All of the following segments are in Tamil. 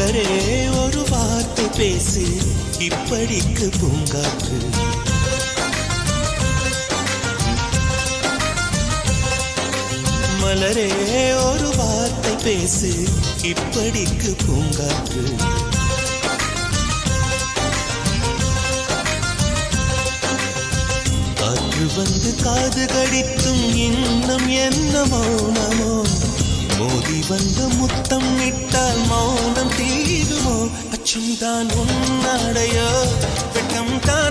மலரே ஒரு வார்த்தை பேசு இப்படிக்கு பூங்காற்று மலரே ஒரு வார்த்தை பேசு இப்படிக்கு பூங்காற்று காற்று வந்து காது கடித்தும் இன்னும் என்ன மௌனமோ? மோதி வந்து முத்தம் இட்டால் மௌ அச்சம் தான் உன்னாடையோ வெட்கம் தான்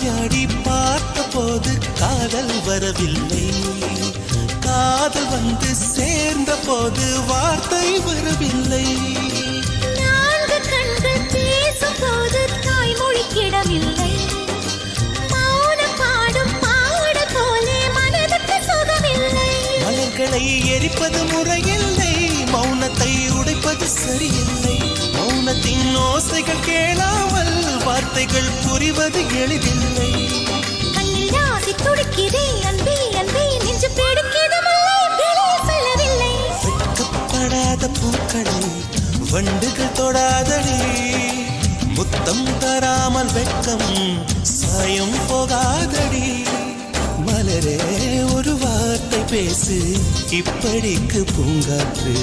வார்த்தையாடி பார்த்த போது காதல் வரவில்லை. காதல் வந்து சேர்ந்த போது வார்த்தை வரவில்லை. மலர்களை எரிப்பது முறையில்லை. மௌனத்தை உடைப்பது சரியில்லை. மௌனத்தின் ஓசைகள் கேளாமல் வார்த்தைகள் புரிவது எளிதில்லை. கண்ணில் ஆசை துடிக்குதே அன்பே அன்பே நெஞ்சு பிடிக்குது முல்லை வெளியே சொல்லவில்லை. வெட்கப்படாத பூக்களை வண்டுகள் தொடாதடி. முத்தம் தராமல் வெட்கம் சாயம் போகாதடி. மலரே ஒரு வார்த்தை பேசு இப்படிக்கு பூங்காற்று.